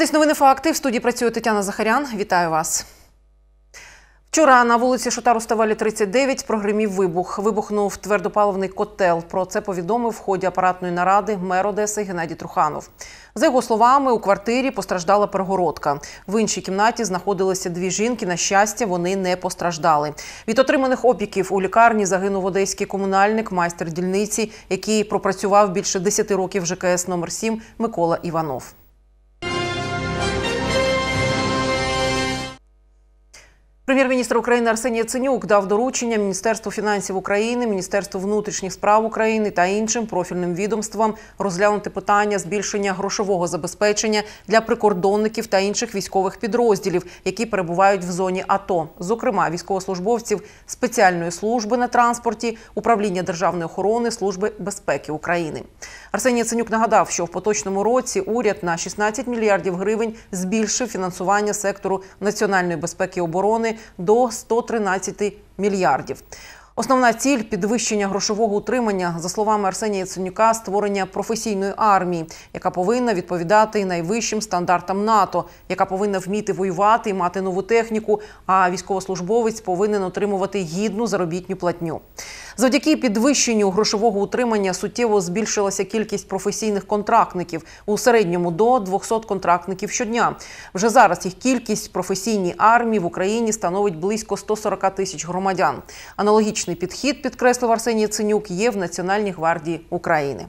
Ви дивитесь новини факти. В студії працює Тетяна Захарян. Вітаю вас. Вчора на вулиці Шота Ставалі 39 прогримів вибух. Вибухнув твердопаливний котел. Про це повідомив в ході апаратної наради мер Одеси Геннадій Труханов. За його словами, у квартирі постраждала перегородка. В іншій кімнаті знаходилися дві жінки. На щастя, вони не постраждали. Від отриманих опіків у лікарні загинув одеський комунальник, майстер дільниці, який пропрацював більше 10 років в ЖКС номер 7 Микола Іванов. Прем'єр-міністр України Арсеній Яценюк дав доручення Міністерству фінансів України, Міністерству внутрішніх справ України та іншим профільним відомствам розглянути питання збільшення грошового забезпечення для прикордонників та інших військових підрозділів, які перебувають в зоні АТО, зокрема військовослужбовців спеціальної служби на транспорті, управління державної охорони, служби безпеки України. Арсеній Яценюк нагадав, що в поточному році уряд на 16 мільярдів гривень збільшив фінансування сектору національної безпеки і оборони до 113 мільярдів. Основна ціль підвищення грошового утримання, за словами Арсенія Ценюка, створення професійної армії, яка повинна відповідати найвищим стандартам НАТО, яка повинна вміти воювати і мати нову техніку. А військовослужбовець повинен отримувати гідну заробітню платню. Завдяки підвищенню грошового утримання суттєво збільшилася кількість професійних контрактників у середньому до 200 контрактників щодня. Вже зараз їх кількість професійній армії в Україні становить близько 140 тисяч громадян. Аналогічний підхід, підкреслив Арсеній Ценюк, є в Національній гвардії України.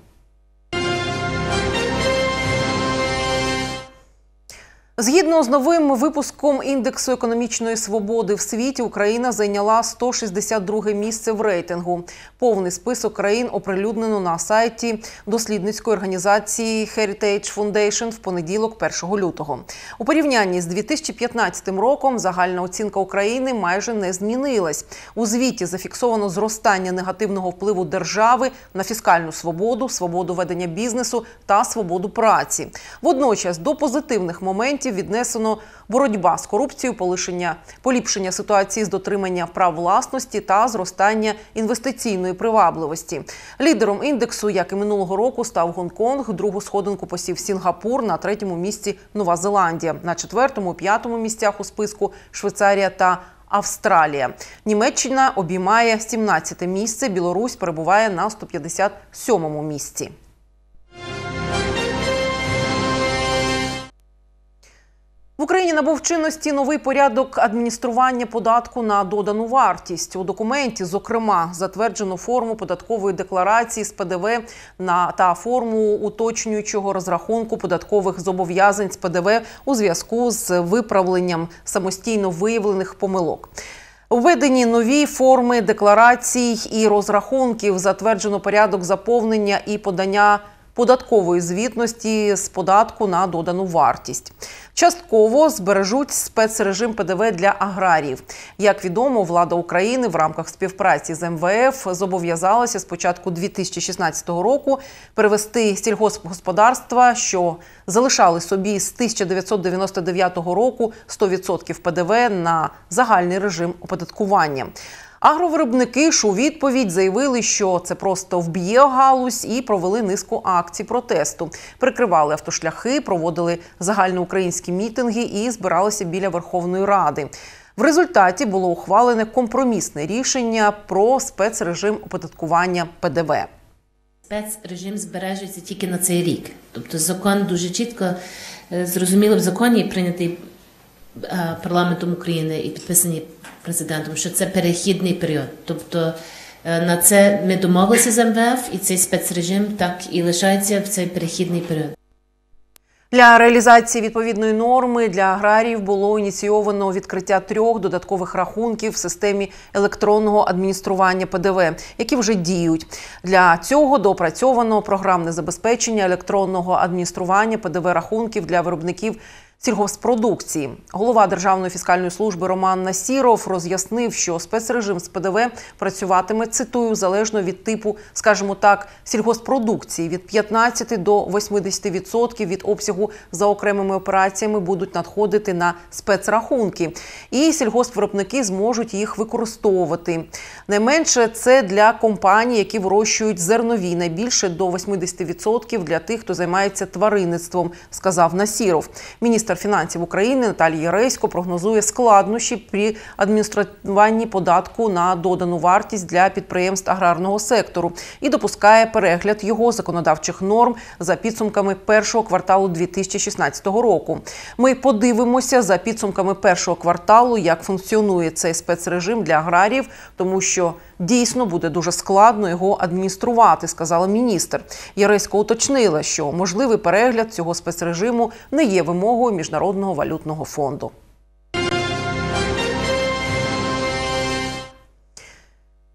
Згідно з новим випуском індексу економічної свободи в світі, Україна зайняла 162 місце в рейтингу. Повний список країн оприлюднено на сайті дослідницької організації Heritage Foundation в понеділок, 1 лютого. У порівнянні з 2015 роком загальна оцінка України майже не змінилась. У звіті зафіксовано зростання негативного впливу держави на фіскальну свободу, свободу ведення бізнесу та свободу праці. Водночас до позитивних моментів віднесено боротьба з корупцією, полишення поліпшення ситуації з дотримання прав власності та зростання інвестиційної привабливості. Лідером індексу, як і минулого року, став Гонконг. Другу сходинку посів Сінгапур на третьому місці Нова Зеландія, на четвертому, п'ятому місцях у списку Швейцарія та. Австралія, Німеччина обіймає 17 місце. Білорусь перебуває на 157-му місці. В Україні набув чинності новий порядок адміністрування податку на додану вартість. У документі, зокрема, затверджено форму податкової декларації з ПДВ на та форму уточнюючого розрахунку податкових зобов'язань з ПДВ у зв'язку з виправленням самостійно виявлених помилок. Введені нові форми декларацій і розрахунків. Затверджено порядок заповнення і подання податкової звітності з податку на додану вартість. Частково збережуть спецрежим ПДВ для аграріїв. Як відомо, влада України в рамках співпраці з МВФ зобов'язалася з початку 2016 року перевести сільгоспгосподарства, що залишали собі з 1999 року 100% ПДВ на загальний режим оподаткування. Агровиробники ж у відповідь заявили, що це просто вб'є галузь і провели низку акцій протесту. Прикривали автошляхи, проводили загальноукраїнські мітинги і збиралися біля Верховної Ради. В результаті було ухвалене компромісне рішення про спецрежим оподаткування ПДВ. Спецрежим збережеться тільки на цей рік. Тобто закон дуже чітко зрозуміло в законі прийнятий парламентом України і підписані президентом, що це перехідний період. Тобто на це ми домовилися з МВФ, і цей спецрежим так і лишається в цей перехідний період. Для реалізації відповідної норми для аграріїв було ініційовано відкриття трьох додаткових рахунків в системі електронного адміністрування ПДВ, які вже діють. Для цього доопрацьовано програмне забезпечення електронного адміністрування ПДВ рахунків для виробників сільгосппродукції. Голова Державної фіскальної служби Роман Насіров роз'яснив, що спецрежим з ПДВ працюватиме цитую залежно від типу, скажімо так, сільгоспродукції від 15 до 80% від обсягу за окремими операціями будуть надходити на спецрахунки, і сільгоспвиробники зможуть їх використовувати. Найменше це для компаній, які вирощують зернові, найбільше до 80% для тих, хто займається тваринництвом, сказав Насіров. Міністр фінансів України Наталія Яресько прогнозує складнощі при адмініструванні податку на додану вартість для підприємств аграрного сектору і допускає перегляд його законодавчих норм за підсумками першого кварталу 2016 року. Ми подивимося за підсумками першого кварталу, як функціонує цей спецрежим для аграріїв, тому що дійсно буде дуже складно його адмініструвати, сказала міністр. Яресько уточнила, що можливий перегляд цього спецрежиму не є вимогою міжнародного валютного фонду. –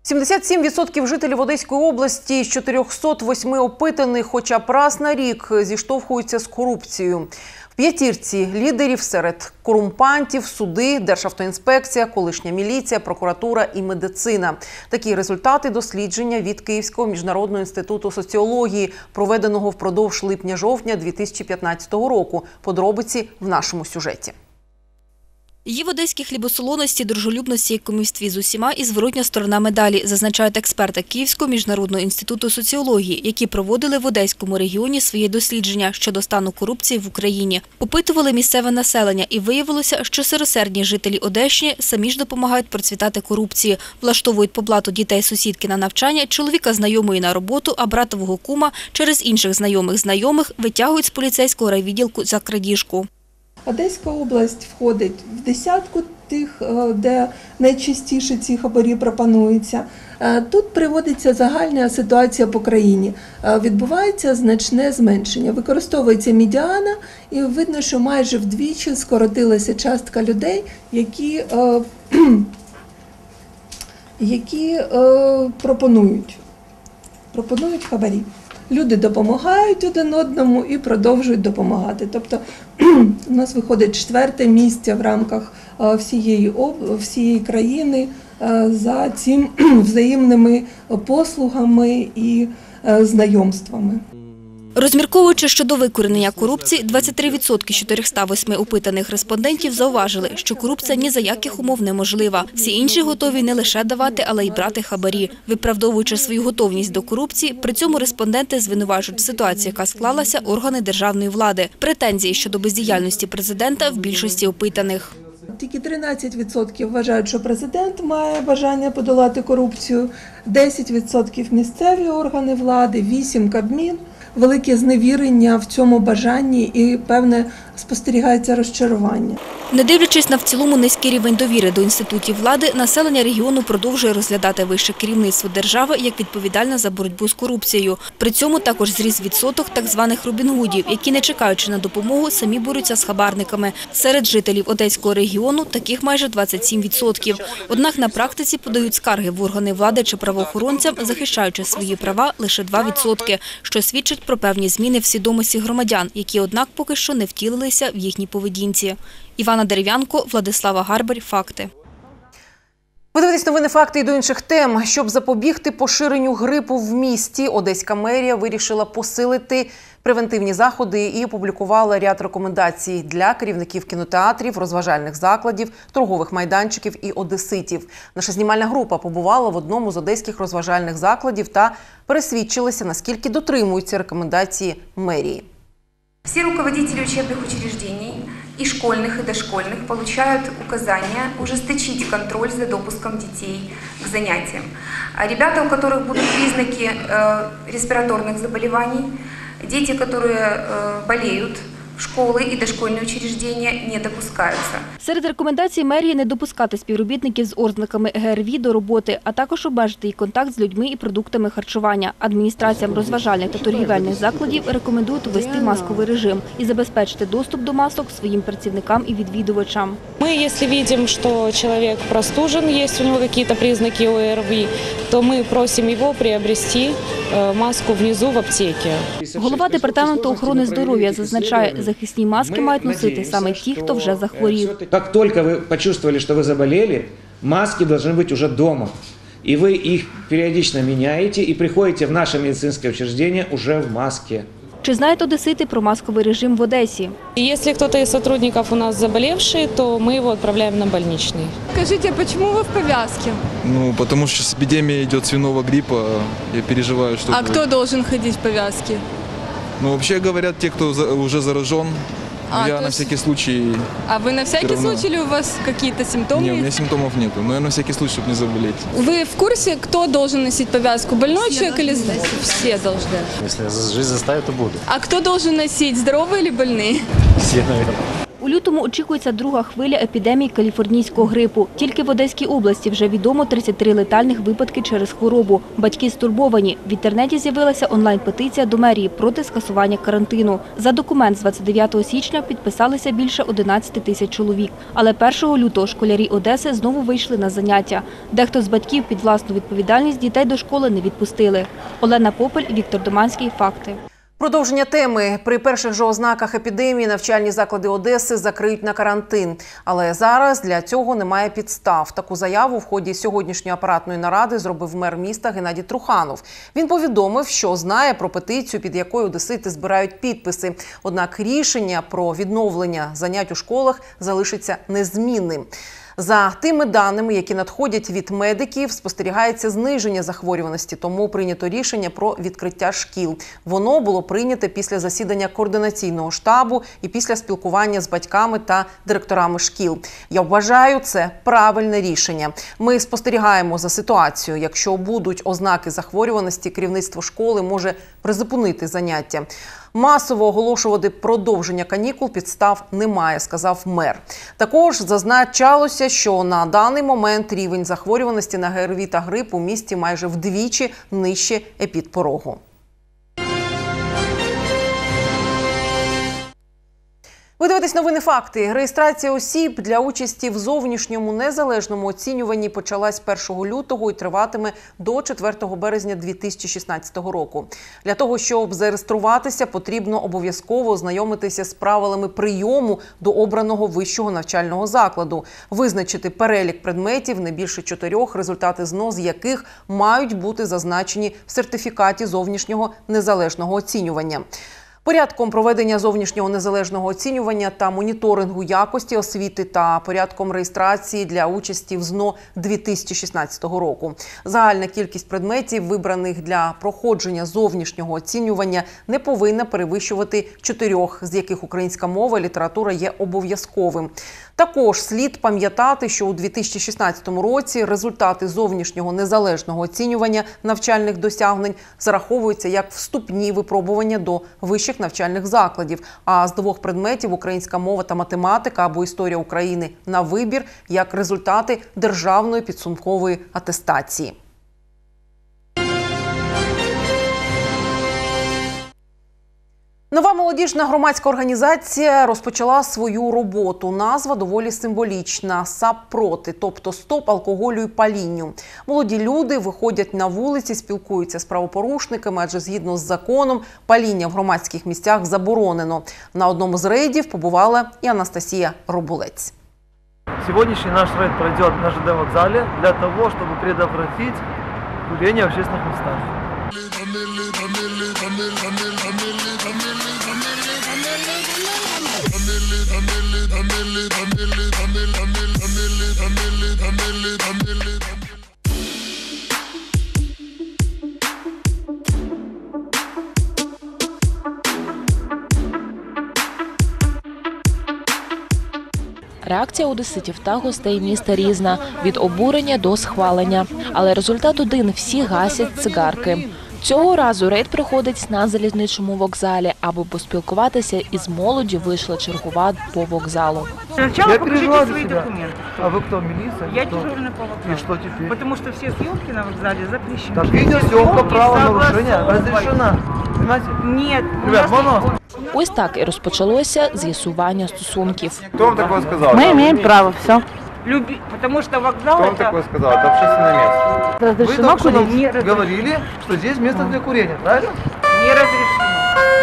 77% жителів Одеської області з 408 опитаних, хоча б раз на рік зіштовхуються з корупцією. П'ятірці лідерів серед корумпантів, суди, Державтоінспекція, колишня міліція, прокуратура і медицина. Такі результати дослідження від Київського міжнародного інституту соціології, проведеного впродовж липня-жовтня 2015 року. Подробиці в нашому сюжеті. Є в одеській хлібосолоності, дружелюбності і кумівстві з усіма і зворотня сторона медалі, зазначають експерти Київського міжнародного інституту соціології, які проводили в Одеському регіоні свої дослідження щодо стану корупції в Україні. Опитували місцеве населення і виявилося, що сиросердні жителі Одещини самі ж допомагають процвітати корупції, влаштовують поблату дітей сусідки на навчання, чоловіка знайомої на роботу, а братового кума через інших знайомих знайомих витягують з поліцейського райвідділку за крадіжку. Одеська область входить в десятку тих, е, де найчастіше ці хабарі пропонуються. Е, Тут приводиться загальна ситуація по країні. Е, Відбувається значне зменшення. Використовується медіана, і видно, що майже вдвічі скоротилася частка людей, які, які пропонують, пропонують хабарі. Люди допомагають один одному і продовжують допомагати. Тобто у нас виходить четверте місце в рамках е, всієї всієї країни е, за цим взаємними послугами і е, знайомствами. Розмірковуючи щодо викоренення корупції, 23% з 408 опитаних респондентів зауважили, що корупція ні за яких умов неможлива. Всі інші готові не лише давати, але й брати хабарі. Виправдовуючи свою готовність до корупції, при цьому респонденти звинувачують в ситуації, яка склалася органи державної влади. Претензії щодо бездіяльності президента в більшості опитаних. Тільки 13% вважають, що президент має бажання подолати корупцію, 10% місцеві органи влади, 8% Кабмін. Велике зневірення в цьому бажанні і певне спостерігається розчарування. Не дивлячись на в цілому низький рівень довіри до інститутів влади, населення регіону продовжує розглядати вище керівництво держави як відповідальне за боротьбу з корупцією. При цьому також зріс відсоток так званих Робінгудів, які, не чекаючи на допомогу, самі борються з хабарниками. Серед жителів Одеського регіону таких майже 27%. Однак на практиці подають скарги в органи влади чи правоохоронцям, захищаючи свої права лише 2%, що свідчить про певні зміни в свідомості громадян, які, однак, поки що не втілилися в їхній поведінці. Івана Дерев'янко, Владислава Гарбарь. Факти. Ви дивитесь новини факти і до інших тем. Щоб запобігти поширенню грипу в місті, Одеська мерія вирішила посилити превентивні заходи і опублікувала ряд рекомендацій для керівників кінотеатрів, розважальних закладів, торгових майданчиків і одеситів. Наша знімальна група побувала в одному з одеських розважальних закладів та пересвідчилася, наскільки дотримуються рекомендації мерії. Все руководители учебных учреждений и школьных, и дошкольных получают указания ужесточить контроль за допуском детей к занятиям. А ребята, у которых будут признаки э, респираторных заболеваний, дети, которые э, болеют, в школы и дошкольные учреждения не допускаются. Серед рекомендацій мерії не допускати співробітників з ознаками ГРВІ до роботи, а також обмежити їх контакт з людьми і продуктами харчування. Адміністраціям розважальних та торгівельних закладів рекомендують ввести масковий режим і забезпечити доступ до масок своїм працівникам і відвідувачам. Мы, если видим, что человек простужен, есть у него какие-то признаки ОРВИ, то мы просим его приобрести э, маску внизу в аптеке. Голова департаменту охорони здоров'я зазначає, захисні маски мають носити саме ті, хто вже захворів. Как только вы почувствовали, что вы заболели, маски должны быть уже дома. И вы их периодично меняете и приходите в наше медицинское учреждение уже в маске. Чи знають одесити про масковий режим в Одесі? И если кто-то из сотрудников у нас заболевший, то мы его отправляем на больничный. Скажите, а почему вы в повязке? Ну, потому что сейчас эпидемия идет свиного гриппа. Я переживаю, что... А кто должен ходить в повязке? Ну, вообще говорят те, кто за- уже заражен. Но А, я то на есть- всякий случай... А вы на всякий равно. случай или у вас какие-то симптомы? Не, у меня есть? симптомов нету. Но я на всякий случай, чтобы не заболеть. Вы в курсе, кто должен носить повязку? Больной человек или здоровый? Все должны. Если жизнь заставит, то буду. А кто должен носить, здоровые или больные? Все, наверное. У лютому очікується друга хвиля епідемії каліфорнійського грипу. Тільки в Одеській області вже відомо 33 летальних випадки через хворобу. Батьки стурбовані. В інтернеті з'явилася онлайн-петиція до мерії проти скасування карантину. За документ з 29 січня підписалися більше 11 тисяч чоловік. Але 1 лютого школярі Одеси знову вийшли на заняття. Дехто з батьків під власну відповідальність дітей до школи не відпустили. Олена Попель, Віктор Доманський. Факти. Продовження теми при перших же ознаках епідемії навчальні заклади Одеси закриють на карантин. Але зараз для цього немає підстав. Таку заяву в ході сьогоднішньої апаратної наради зробив мер міста Геннадій Труханов. Він повідомив, що знає про петицію, під якою одесити збирають підписи. Однак рішення про відновлення занять у школах залишиться незмінним. За тими даними, які надходять від медиків, спостерігається зниження захворюваності, тому прийнято рішення про відкриття шкіл. Воно було прийнято після засідання координаційного штабу і після спілкування з батьками та директорами шкіл. Я вважаю це правильне рішення. Ми спостерігаємо за ситуацією. Якщо будуть ознаки захворюваності, керівництво школи може призупинити заняття. Масово оголошувати продовження канікул підстав немає, сказав мер. Також зазначалося, що на даний момент рівень захворюваності на ГРВІ та грип у місті майже вдвічі нижче епідпорогу. Ви дивитесь новини факти. Реєстрація осіб для участі в зовнішньому незалежному оцінюванні почалась 1 лютого і триватиме до 4 березня 2016 року. Для того щоб зареєструватися, потрібно обов'язково ознайомитися з правилами прийому до обраного вищого навчального закладу, визначити перелік предметів не більше чотирьох, результати ЗНО з яких мають бути зазначені в сертифікаті зовнішнього незалежного оцінювання. Порядком проведення зовнішнього незалежного оцінювання та моніторингу якості освіти та порядком реєстрації для участі в ЗНО 2016 року. Загальна кількість предметів, вибраних для проходження зовнішнього оцінювання, не повинна перевищувати чотирьох, з яких українська мова література є обов'язковим. Також слід пам'ятати, що у 2016 році результати зовнішнього незалежного оцінювання навчальних досягнень зараховуються як вступні випробування до вищих навчальних закладів. А з двох предметів українська мова та математика або історія України на вибір як результати державної підсумкової атестації. Нова молодіжна громадська організація розпочала свою роботу. Назва доволі символічна САП проти, тобто стоп алкоголю і палінню. Молоді люди виходять на вулиці, спілкуються з правопорушниками, адже згідно з законом паління в громадських місцях заборонено. На одному з рейдів побувала і Анастасія Робулець. Сегодняшний наш рейд пройдет на ЖД вокзале для того, чтобы предотвратить курение в общественных местах. I'm Реакція одеситів та гостей міста різна від обурення до схвалення. Але результат один всі гасять цигарки. Цього разу рейд приходить на залізничому вокзалі, аби поспілкуватися із молоддю вийшла чергова по вокзалу. Я переживаю за себя. А вы кто, милиция? Я Кто? дежурный по вокзалу. И что теперь? Потому что все съемки на вокзале запрещены. Так съемки правонарушение согласовывать. разрешена. Понимаете? Нет, Ребят, вон Ось так і розпочалося з'ясування стосунків. Кто вам такое сказал? Мы имеем право, все. Люби... Потому что вокзал Кто вам это такое сказал? Это общественное место. Вы разрешено только что нам говорили, что здесь место для курения, правильно? Не разрешено.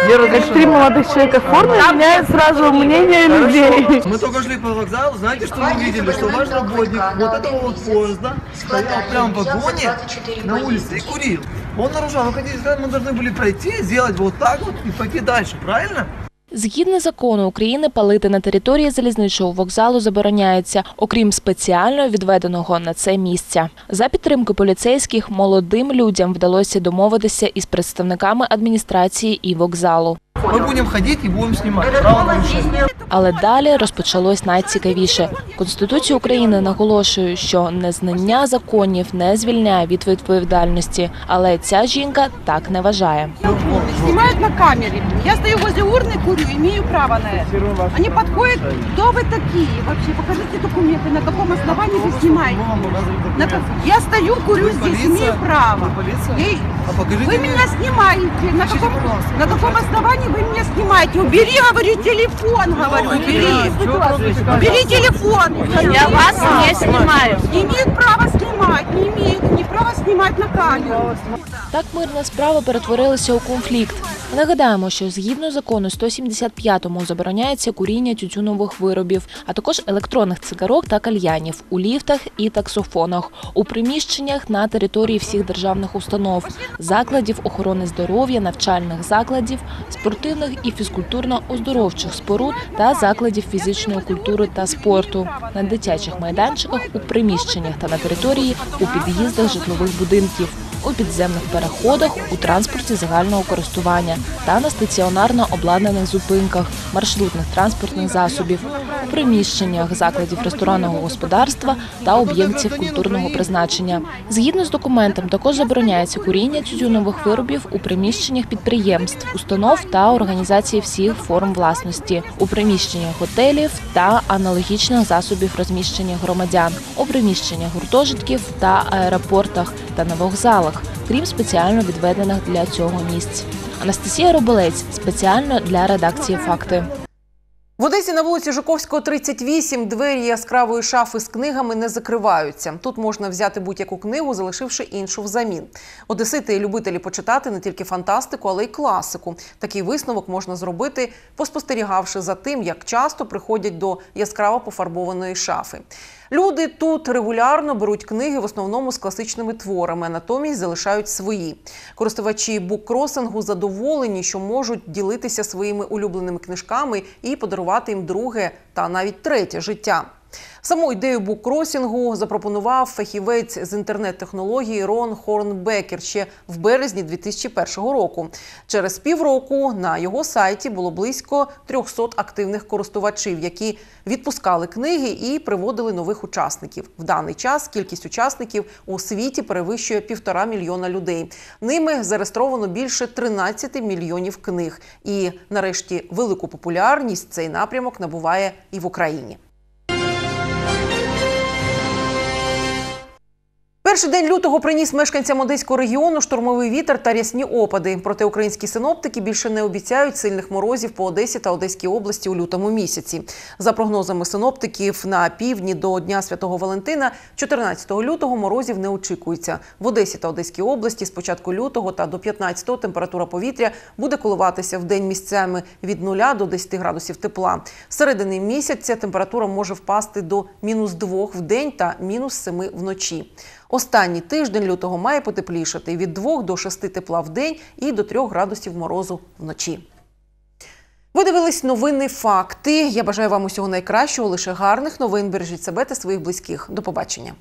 Не разрешено. молодых человек формы меняет сразу мнение Хорошо. Мы только шли по вокзалу, знаете, что мы видели? Что ваш работник вот этого вот поезда стоял прямо в вагоне на улице и курил. Он нарушал. Ну, хотите, мы должны были пройти, сделать вот так вот и пойти дальше, правильно? Згідно закону України, палити на території залізничого вокзалу забороняється, окрім спеціально відведеного на це місця. За підтримки поліцейських молодим людям вдалося домовитися із представниками адміністрації і вокзалу. Мы будем ходить и будем снимать. Правонарушение. Але далі розпочалось найцікавіше. Конституція України наголошує, що незнання законів не звільняє від відповідальності, але ця жінка так не вважає. Снимают на камере. Я стою возле урны, курю, имею право на это. Они подходят, кто вы такие вообще? Покажите документы, на каком основании вы снимаете. На как- Я стою, курю Вы здесь, полиция? имею право. Вы полиция? Я- А покажите Вы мне. меня снимаете. На каком, на каком основании вы меня снимаете? Убери, говорю, телефон, говорю, убери. Убери телефон. Я вас не снимаю. Имеет право права снимать, не имеют не права снимать на камеру. Так мирна справа перетворилася у конфлікт. Нагадаємо, що згідно закону 175-му забороняється куріння тютюнових виробів, а також електронних цигарок та кальянів у ліфтах і таксофонах, у приміщеннях на території всіх державних установ, закладів охорони здоров'я, навчальних закладів, спортивних і фізкультурно-оздоровчих споруд та закладів фізичної культури та спорту, на дитячих майданчиках, у приміщеннях та на території, у під'їздах житлових будинків у підземних переходах, у транспорті загального користування та на стаціонарно обладнаних зупинках маршрутних транспортних засобів, у приміщеннях закладів ресторанного господарства та об'єктів культурного призначення. Згідно з документом, також забороняється куріння тютюнових виробів у приміщеннях підприємств, установ та організацій всіх форм власності, у приміщеннях готелів та аналогічних засобів розміщення громадян, у приміщеннях гуртожитків та аеропортах та на вокзалах, крім спеціально відведених для цього місць. Анастасія Робелець спеціально для редакції Факти. В Одесі на вулиці Жуковського, 38 двері яскравої шафи з книгами не закриваються. Тут можна взяти будь-яку книгу, залишивши іншу взамін. Одесити і любителі почитати не тільки фантастику, але й класику. Такий висновок можна зробити, поспостерігавши за тим, як часто приходять до яскраво пофарбованої шафи. Люди тут регулярно беруть книги в основному з класичними творами, а натомість залишають свої. Користувачі буккросингу задоволені, що можуть ділитися своїми улюбленими книжками і подарувати їм друге та навіть третє життя. Саму ідею буккросінгу запропонував фахівець з інтернет-технології Рон Хорнбекер ще в березні 2001 року. Через півроку на його сайті було близько 300 активних користувачів, які відпускали книги і приводили нових учасників. В даний час кількість учасників у світі перевищує півтора мільйона людей. Ними зареєстровано більше 13 мільйонів книг. І нарешті велику популярність цей напрямок набуває і в Україні. Перший день лютого приніс мешканцям Одеського регіону штурмовий вітер та рясні опади. Проте українські синоптики більше не обіцяють сильних морозів по Одесі та Одеській області у лютому місяці. За прогнозами синоптиків, на півдні до Дня Святого Валентина, 14 лютого морозів не очікується. В Одесі та Одеській області з початку лютого та до 15 температура повітря буде коливатися в день місцями від 0 до 10 градусів тепла. Середини місяця температура може впасти до мінус 2 в день та мінус 7 вночі. Останній тиждень лютого має потеплішати від 2 до 6 тепла в день і до 3 градусів морозу вночі. Ви дивились новини факти. Я бажаю вам усього найкращого, лише гарних новин. Бережіть себе та своїх близьких. До побачення.